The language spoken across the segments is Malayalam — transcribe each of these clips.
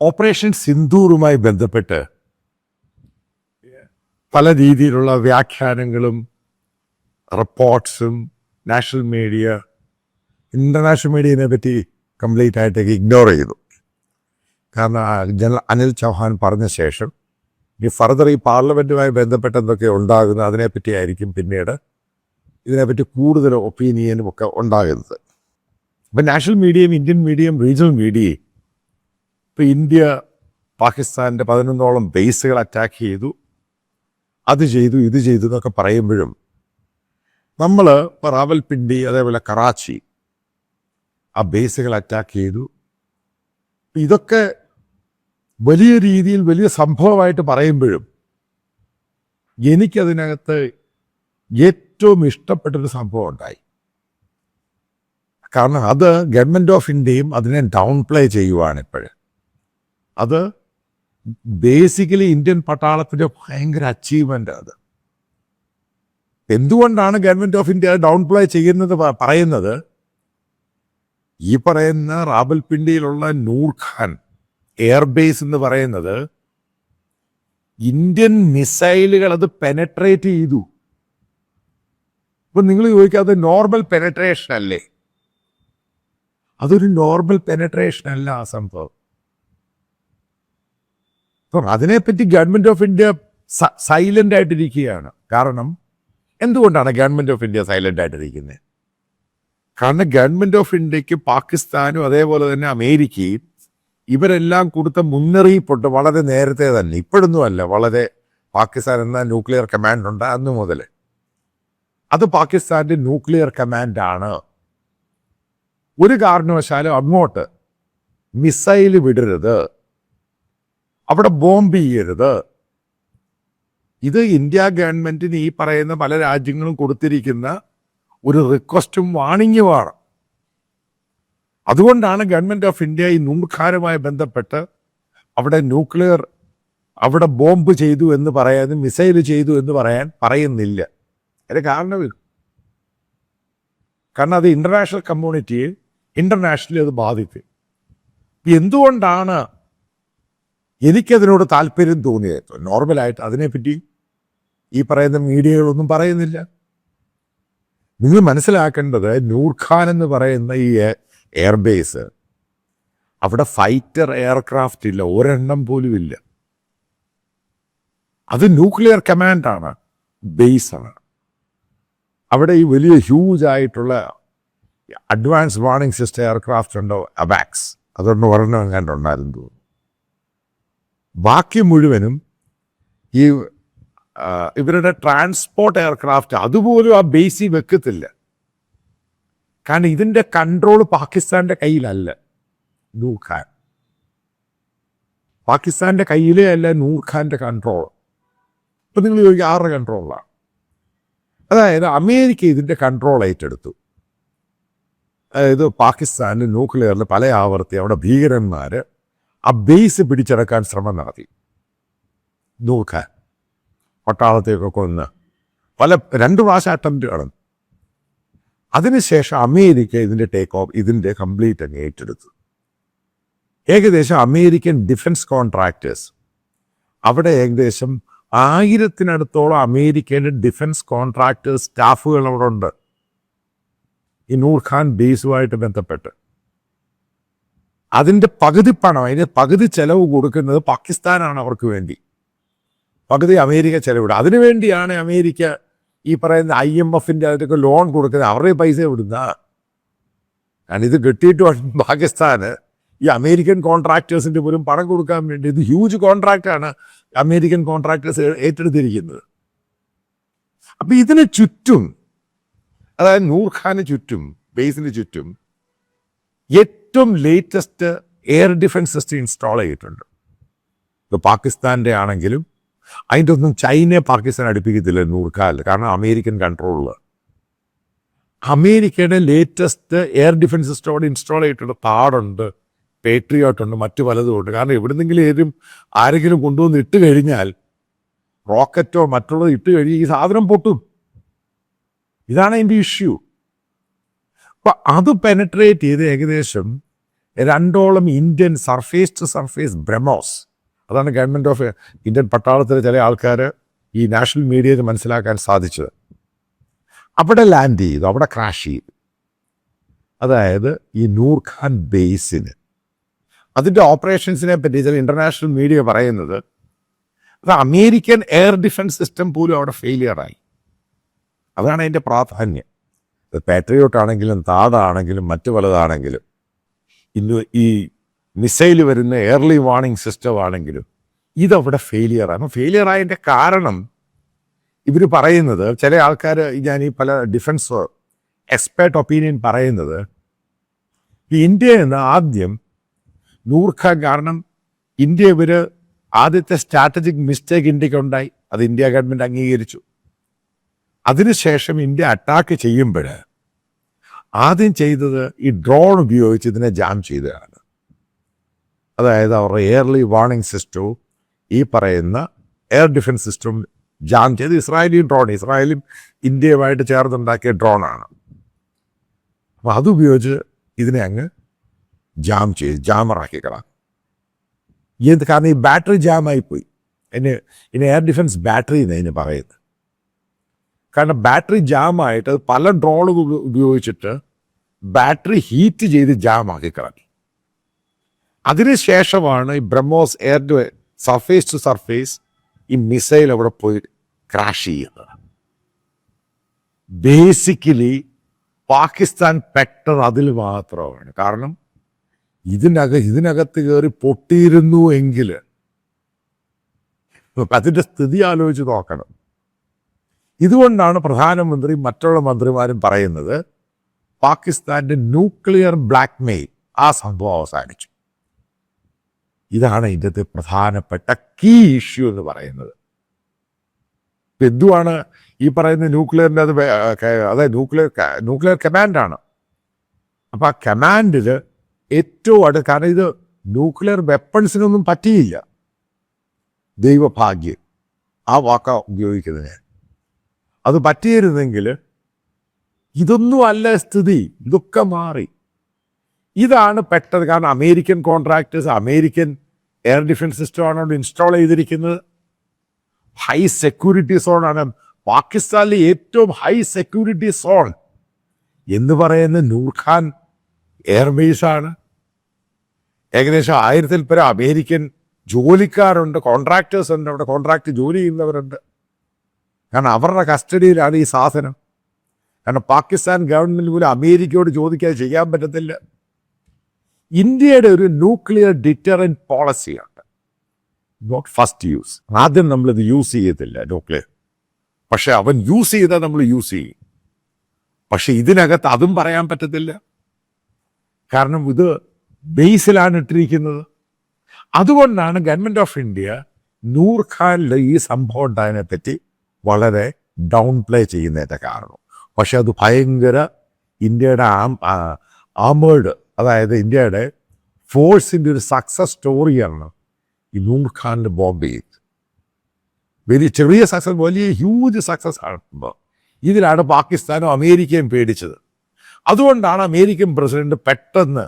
ഓപ്പറേഷൻ സിന്ദൂറുമായി ബന്ധപ്പെട്ട് പല രീതിയിലുള്ള വ്യാഖ്യാനങ്ങളും റിപ്പോർട്ട്സും നാഷണൽ മീഡിയ ഇന്റർനാഷണൽ മീഡിയനെ പറ്റി കംപ്ലീറ്റ് ആയിട്ട് ഇഗ്നോർ ചെയ്തു. കാരണം ജനറൽ അനിൽ ചൗഹാൻ പറഞ്ഞ ശേഷം ഇനി ഫർദർ ഈ പാർലമെന്റുമായി ബന്ധപ്പെട്ട് എന്തൊക്കെ ഉണ്ടാകുന്ന അതിനെപ്പറ്റി ആയിരിക്കും പിന്നീട് ഇതിനെപ്പറ്റി കൂടുതൽ ഒപ്പീനിയനും ഒക്കെ ഉണ്ടാകുന്നത്. അപ്പം നാഷണൽ മീഡിയയും ഇന്ത്യൻ മീഡിയയും റീജിയണൽ മീഡിയയും ഇപ്പം ഇന്ത്യ പാകിസ്ഥാന്റെ പതിനൊന്നോളം ബേസുകൾ അറ്റാക്ക് ചെയ്തു. അത് ചെയ്തു ഇത് ചെയ്തു എന്നൊക്കെ പറയുമ്പോഴും നമ്മൾ ഇപ്പോൾ റാവൽപിണ്ടി അതേപോലെ കറാച്ചി ആ ബേസുകൾ അറ്റാക്ക് ചെയ്തു. ഇതൊക്കെ വലിയ രീതിയിൽ വലിയ സംഭവമായിട്ട് പറയുമ്പോഴും എനിക്കതിനകത്ത് ഏറ്റവും ഇഷ്ടപ്പെട്ടൊരു സംഭവം ഉണ്ടായി. കാരണം അത് ഗവൺമെന്റ് ഓഫ് ഇന്ത്യയും അതിനെ ഡൗൺ പ്ലേ ചെയ്യുവാണ് ഇപ്പോഴ്. അത് ബേസിക്കലി ഇന്ത്യൻ പട്ടാളത്തിന്റെ ഭയങ്കര അച്ചീവ്മെന്റ് അത്. എന്തുകൊണ്ടാണ് government of India downplay ചെയ്യുന്നത് പറയുന്നത്? ഈ പറയുന്ന റാബൽപിണ്ടിയിലുള്ള നൂർഖാൻ എയർബേസ് എന്ന് പറയുന്നത് ഇന്ത്യൻ മിസൈലുകൾ അത് പെനട്രേറ്റ് ചെയ്തു. ഇപ്പം നിങ്ങൾ ചോദിക്കാതെ നോർമൽ പെനട്രേഷൻ അല്ലേ? അതൊരു നോർമൽ പെനട്രേഷൻ അല്ല ആ സംഭവം. അപ്പം അതിനെപ്പറ്റി ഗവൺമെന്റ് ഓഫ് ഇന്ത്യ സൈലന്റ് ആയിട്ടിരിക്കുകയാണ് കാരണം എന്തുകൊണ്ടാണ് ഗവൺമെന്റ് ഓഫ് ഇന്ത്യ സൈലന്റ് ആയിട്ടിരിക്കുന്നത് കാരണം ഗവൺമെന്റ് ഓഫ് ഇന്ത്യയ്ക്ക് പാകിസ്ഥാനും അതേപോലെ തന്നെ അമേരിക്കയും ഇവരെല്ലാം കൊടുത്ത മുന്നറിയിപ്പുണ്ട് വളരെ നേരത്തെ തന്നെ. ഇപ്പോഴൊന്നുമല്ല വളരെ പാകിസ്ഥാൻ എന്ന ന്യൂക്ലിയർ കമാൻഡ് ഉണ്ട് അന്ന് മുതൽ. അത് പാകിസ്ഥാന്റെ ന്യൂക്ലിയർ കമാൻഡാണ്. ഒരു കാരണവശാലും അങ്ങോട്ട് മിസൈൽ വിടരുത്. അവിടെ ബോംബ് ചെയ്യരുത്. ഇത് ഇന്ത്യ ഗവൺമെന്റിന് ഈ പറയുന്ന പല രാജ്യങ്ങളും കൊടുത്തിരിക്കുന്ന ഒരു റിക്വസ്റ്റും വാണിംഗുമാണ് അതുകൊണ്ടാണ് ഗവൺമെന്റ് ഓഫ് ഇന്ത്യ ഈ നൂർഖാനുമായി ബന്ധപ്പെട്ട് അവിടെ ന്യൂക്ലിയർ അവിടെ ബോംബ് ചെയ്തു എന്ന് പറയാൻ മിസൈൽ ചെയ്തു എന്ന് പറയാൻ പറയുന്നില്ല. അതിന് കാരണമില്ല കാരണം അത് ഇന്റർനാഷണൽ കമ്മ്യൂണിറ്റിയെ ഇന്റർനാഷണലി അത് ബാധിക്കും. എന്തുകൊണ്ടാണ് എനിക്കതിനോട് താല്പര്യം തോന്നിയത് നോർമലായിട്ട് അതിനെപ്പറ്റി ഈ പറയുന്ന മീഡിയകളൊന്നും പറയുന്നില്ല. നിങ്ങൾ മനസ്സിലാക്കേണ്ടത് നൂർഖാൻ എന്ന് പറയുന്ന ഈ എയർബേസ് അവിടെ ഫൈറ്റർ എയർക്രാഫ്റ്റ് ഇല്ല ഒരെണ്ണം പോലും ഇല്ല. അത് ന്യൂക്ലിയർ കമാൻഡാണ് ബേസാണ് അവിടെ ഈ വലിയ ഹ്യൂജ് ആയിട്ടുള്ള അഡ്വാൻസ് വാർണിംഗ് സിസ്റ്റം എയർക്രാഫ്റ്റ് ഉണ്ടോ അബാക്സ് അതൊന്ന് ഒരെണ്ണം എങ്ങാണ്ട് ഉണ്ടായിരുന്നു. തോന്നുന്നു ബാക്കി മുഴുവനും ഈ ഇവരുടെ ട്രാൻസ്പോർട്ട് എയർക്രാഫ്റ്റ് അതുപോലും ആ ബേസി വെക്കത്തില്ല. കാരണം ഇതിന്റെ കൺട്രോൾ പാകിസ്ഥാന്റെ കയ്യിലല്ല നൂർഖാൻ പാകിസ്ഥാന്റെ കയ്യിലേ അല്ല നൂർഖാന്റെ കൺട്രോൾ ഇപ്പം നിങ്ങൾ ചോദിക്കുക ആരുടെ കൺട്രോളാണ് അതായത് അമേരിക്ക ഇതിന്റെ കൺട്രോൾ ഏറ്റെടുത്തു. അതായത് പാകിസ്ഥാന്റെ ന്യൂക്ലിയറിൽ പല ആവർത്തി അവിടെ ഭീകരന്മാര് ആ ബേസ് പിടിച്ചെടുക്കാൻ ശ്രമം നടത്തി. നൂർ പട്ടാളത്തേക്കൊക്കെ കൊന്ന് പല രണ്ട് പ്രാവശ്യം അറ്റംപ്റ്റ് കടന്നു അതിനുശേഷം അമേരിക്ക ഇതിന്റെ ടേക്ക് ഓഫ് ഇതിന്റെ കംപ്ലീറ്റ് അങ്ങ് ഏറ്റെടുത്തു. ഏകദേശം അമേരിക്കൻ ഡിഫൻസ് കോൺട്രാക്ടേഴ്സ് അവിടെ ഏകദേശം ആയിരത്തിനടുത്തോളം അമേരിക്കൻ ഡിഫൻസ് കോൺട്രാക്ടേഴ്സ് സ്റ്റാഫുകൾ അവിടെ ഉണ്ട്. ഈ നൂർഖാൻ ബേസുമായിട്ട് ബന്ധപ്പെട്ട്. അതിന്റെ പകുതി പണം അതിന് പകുതി ചെലവ് കൊടുക്കുന്നത് പാകിസ്ഥാനാണ് അവർക്ക് വേണ്ടി. പകുതി അമേരിക്ക ചെലവിടും. അതിനുവേണ്ടിയാണ് അമേരിക്ക ഈ പറയുന്ന ഐ എം എഫിന്റെ അതിനൊക്കെ ലോൺ കൊടുക്കുന്നത്. അവരുടെ പൈസ വിടുന്ന കാരണം ഇത് കിട്ടിയിട്ട് പാകിസ്ഥാന്. ഈ അമേരിക്കൻ കോൺട്രാക്ടേഴ്സിന്റെ പോലും പണം കൊടുക്കാൻ വേണ്ടി ഇത് ഹ്യൂജ് കോൺട്രാക്റ്റാണ് അമേരിക്കൻ കോൺട്രാക്ടേഴ്സ് ഏറ്റെടുത്തിരിക്കുന്നത്. അപ്പം ഇതിന് ചുറ്റും അതായത് നൂർഖാന് ചുറ്റും ബേസിന് ചുറ്റും ഏറ്റവും latest air defence system install ചെയ്തിട്ടുണ്ട്. ഇപ്പോൾ പാകിസ്ഥാന്റെ ആണെങ്കിലും അതിന്റെ ഒന്നും ചൈനയെ പാകിസ്ഥാൻ അടുപ്പിക്കത്തില്ല നൂർക്കാലിൽ കാരണം അമേരിക്കൻ കൺട്രോളിൽ അമേരിക്കയുടെ latest air defence system install ചെയ്തിട്ടുണ്ട് താടുണ്ട് പേട്രിയോട്ട് ഉണ്ട് മറ്റു പലതും ഉണ്ട്. കാരണം എവിടുന്നെങ്കിലും ഏതും ആരെങ്കിലും കൊണ്ടുവന്ന് ഇട്ട് കഴിഞ്ഞാൽ റോക്കറ്റോ മറ്റുള്ളത് ഇട്ട് കഴിഞ്ഞ് ഈ സാധനം പൊട്ടും. ഇതാണ് അതിന്റെ ഇഷ്യൂ അപ്പം അത് പെനട്രേറ്റ് ചെയ്ത് ഏകദേശം രണ്ടോളം Indian surface to surface BrahMos അതാണ് ഗവൺമെന്റ് ഓഫ് ഇന്ത്യൻ പട്ടാളത്തിലെ ചില ആൾക്കാർ ഈ നാഷണൽ മീഡിയയിൽ മനസ്സിലാക്കാൻ സാധിച്ചത്. അവിടെ ലാൻഡ് ചെയ്തു അവിടെ ക്രാഷ് ചെയ്തു. അതായത് ഈ നൂർഖാൻ ബേസിന് അതിന്റെ ഓപ്പറേഷൻസിനെ പറ്റി ചില ഇന്റർനാഷണൽ മീഡിയ പറയുന്നത് അത് അമേരിക്കൻ എയർ ഡിഫൻസ് സിസ്റ്റം പോലും അവിടെ ഫെയിലിയറായി അതാണ് അതിന്റെ പ്രാധാന്യം. പാട്രിയോട്ട് ആണെങ്കിലും താടാണെങ്കിലും മറ്റു പലതാണെങ്കിലും. ഇന്ന് ഈ മിസൈൽ വരുന്ന എയർലി വാർണിംഗ് സിസ്റ്റം ആണെങ്കിലും ഇതവിടെ ഫെയിലിയറാണ് ഫെയിലിയർ ആയതിന്റെ കാരണം ഇവർ പറയുന്നത് ചില ആൾക്കാർ ഞാൻ ഈ പല ഡിഫൻസ് എക്സ്പേർട്ട് ഒപ്പീനിയൻ പറയുന്നത് ഇന്ത്യ എന്ന് ആദ്യം നൂർഖ കാരണം ഇന്ത്യ ഇവർ ആദ്യത്തെ സ്ട്രാറ്റജിക് മിസ്റ്റേക്ക് ഇന്ത്യക്കുണ്ടായി അത് ഇന്ത്യ ഗവൺമെന്റ് അംഗീകരിച്ചു. അതിനുശേഷം ഇന്ത്യ അറ്റാക്ക് ചെയ്യുമ്പോൾ ആദ്യം ചെയ്തത് ഈ ഡ്രോൺ ഉപയോഗിച്ച് ഇതിനെ ജാം ചെയ്തതാണ്. അതായത് അവരുടെ എയർലി വാർണിംഗ് സിസ്റ്റവും ഈ പറയുന്ന എയർ ഡിഫൻസ് സിസ്റ്റവും ജാം ചെയ്ത് ഇസ്രായേലി ഡ്രോൺ ഇസ്രായേലും ഇന്ത്യയുമായിട്ട് ചേർന്നുണ്ടാക്കിയ ഡ്രോണാണ് അപ്പം അതുപയോഗിച്ച് ഇതിനെ അങ്ങ് ജാം ചെയ്ത് ജാമറാക്കി കളാം ഇത് കാരണം? ഈ ബാറ്ററി ജാമായിപ്പോയി അതിന് ഇനി എയർ ഡിഫൻസ് ബാറ്ററി എന്ന് അതിന് പറയുന്നത്. കാരണം ബാറ്ററി ജാമായിട്ട് അത് പല ഡ്രോണുകൾ ഉപയോഗിച്ചിട്ട് ബാറ്ററി ഹീറ്റ് ചെയ്ത് ജാം ആക്കി കളഞ്ഞു. അതിനുശേഷമാണ് ഈ BrahMos air to surface to surface ഈ മിസൈൽ അവിടെ പോയി ക്രാഷ് ചെയ്യുന്നത്. ബേസിക്കലി പാകിസ്ഥാൻ പെട്ടത് അതിൽ മാത്രമാണ്. കാരണം ഇതിനക ഇതിനകത്ത് കയറി പൊട്ടിയിരുന്നു എങ്കിൽ അതിന്റെ സ്ഥിതി ആലോചിച്ച് നോക്കണം. ഇതുകൊണ്ടാണ് പ്രധാനമന്ത്രി മറ്റുള്ള മന്ത്രിമാരും പറയുന്നത് പാകിസ്ഥാന്റെ ന്യൂക്ലിയർ ബ്ലാക്ക് മെയിൽ ആ സംഭവം അവസാനിച്ചു. ഇതാണ് ഇതിന്റെ പ്രധാനപ്പെട്ട കീ ഇഷ്യൂ എന്ന് പറയുന്നത്. ഇപ്പൊ എന്തുവാണ് ഈ പറയുന്ന ന്യൂക്ലിയറിന്റെ അത് അതായത് ന്യൂക്ലിയർ ന്യൂക്ലിയർ കമാൻഡാണ് അപ്പോൾ ആ കമാൻഡിൽ ഏറ്റവും അടുത്ത് കാരണം ഇത് ന്യൂക്ലിയർ വെപ്പൺസിനൊന്നും പറ്റിയില്ല. ദൈവഭാഗ്യം ആ വാക്ക ഉപയോഗിക്കുന്നത് ഞാൻ അത് പറ്റിയിരുന്നെങ്കിൽ ഇതൊന്നും അല്ല സ്ഥിതി ഇതൊക്കെ മാറി. ഇതാണ് പെട്ടത്. കാരണം American contractors American air defence സിസ്റ്റമാണ് ഇൻസ്റ്റാൾ ചെയ്തിരിക്കുന്നത്. ഹൈ സെക്യൂരിറ്റി സോണാണ് പാകിസ്ഥാനിലെ ഏറ്റവും ഹൈ സെക്യൂരിറ്റി സോൺ എന്ന് പറയുന്ന നൂർഖാൻ എയർബേസ് ആണ്. ഏകദേശം ആയിരത്തിൽ പരം അമേരിക്കൻ ജോലിക്കാരുണ്ട് കോൺട്രാക്ടേഴ്സ് ഉണ്ട്. അവിടെ കോൺട്രാക്ട് ജോലി ചെയ്യുന്നവരുണ്ട്. കാരണം അവരുടെ കസ്റ്റഡിയിലാണ് ഈ സാധനം. കാരണം പാകിസ്ഥാൻ ഗവൺമെന്റ് പോലും അമേരിക്കയോട് ചോദിക്കാതെ ചെയ്യാൻ പറ്റത്തില്ല. ഇന്ത്യയുടെ ഒരു ന്യൂക്ലിയർ ഡിറ്ററന്റ് പോളിസിയുണ്ട്. നോട്ട് ഫസ്റ്റ് യൂസ് ആദ്യം നമ്മളിത് യൂസ് ചെയ്യത്തില്ല ന്യൂക്ലിയർ. പക്ഷെ അവൻ യൂസ് ചെയ്താൽ നമ്മൾ യൂസ് ചെയ്യും. പക്ഷെ ഇതിനകത്ത് അതും പറയാൻ പറ്റത്തില്ല. കാരണം ഇത് ബേസിലാണ് ഇട്ടിരിക്കുന്നത്. അതുകൊണ്ടാണ് ഗവൺമെന്റ് ഓഫ് ഇന്ത്യ നൂർഖാനിൽ ഈ സംഭവം ഉണ്ടായതിനെ പറ്റി വളരെ ഡൗൺ പ്ലേ ചെയ്യുന്നതിന്റെ കാരണം. പക്ഷെ അത് ഭയങ്കര ഇന്ത്യയുടെ ആം ആമേഡ് അതായത് ഇന്ത്യയുടെ ഫോഴ്സിന്റെ ഒരു സക്സസ് സ്റ്റോറിയാണ് ഈ നൂർഖാന്റെ ബോംബെയിൽ വലിയ ചെറിയ സക്സസ് വലിയ ഹ്യൂജ് സക്സസ് ആണ്. ഇതിലാണ് പാകിസ്ഥാനും അമേരിക്കയും പേടിച്ചത്. അതുകൊണ്ടാണ് അമേരിക്കൻ പ്രസിഡന്റ് പെട്ടെന്ന്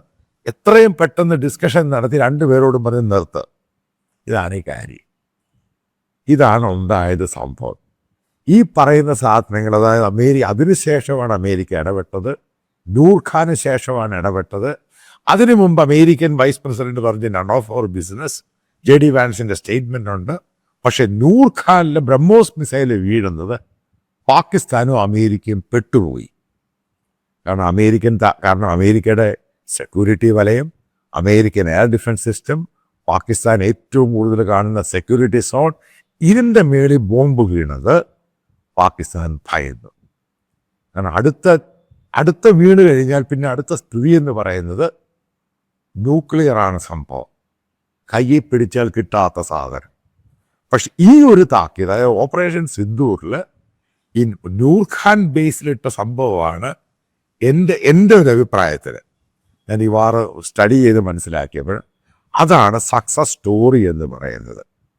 എത്രയും പെട്ടെന്ന് ഡിസ്കഷൻ നടത്തി രണ്ടുപേരോടും പറഞ്ഞ് നിർത്ത്. ഇതാണ് ഈ കാര്യം. ഇതാണ് ഉണ്ടായത് സംഭവം. ഈ പറയുന്ന സാധനങ്ങൾ അതായത് അമേരിക്ക അതിനുശേഷമാണ് അമേരിക്ക ഇടപെട്ടത്. നൂർഖാന് ശേഷമാണ് ഇടപെട്ടത്. അതിനു മുമ്പ് അമേരിക്കൻ വൈസ് പ്രസിഡന്റ് പറഞ്ഞ none of our business J D വാൻസിന്റെ statement ഉണ്ട്. പക്ഷെ നൂർഖാനിലെ ബ്രഹ്മോസ് മിസൈൽ വീഴുന്നത് പാകിസ്ഥാനും അമേരിക്കയും പെട്ടുപോയി. കാരണം അമേരിക്കൻ കാരണം അമേരിക്കയുടെ സെക്യൂരിറ്റി വലയം American air defence system Pakistan ഏറ്റവും കൂടുതൽ കാണുന്ന സെക്യൂരിറ്റി സോൺ ഇതിന്റെ മേളിൽ ബോംബ് വീണത് പാകിസ്ഥാൻ ഭയന്നു. കാരണം അടുത്ത അടുത്ത വീണ് കഴിഞ്ഞാൽ പിന്നെ അടുത്ത സ്ഥിതി എന്ന് പറയുന്നത് ന്യൂക്ലിയറാണ് സംഭവം. കയ്യിൽ പിടിച്ചാൽ കിട്ടാത്ത സാധനം. പക്ഷെ ഈ ഒരു താക്കീത് അതായത് ഓപ്പറേഷൻ സിന്ദൂറിൽ ഈ നൂർഖാൻ ബേസിലിട്ട സംഭവമാണ് എന്റെ എന്റെ ഒരു അഭിപ്രായത്തിൽ ഞാൻ ഈ വാറ് സ്റ്റഡി ചെയ്ത് മനസ്സിലാക്കിയപ്പോൾ അതാണ് സക്സസ് സ്റ്റോറി എന്ന് പറയുന്നത്.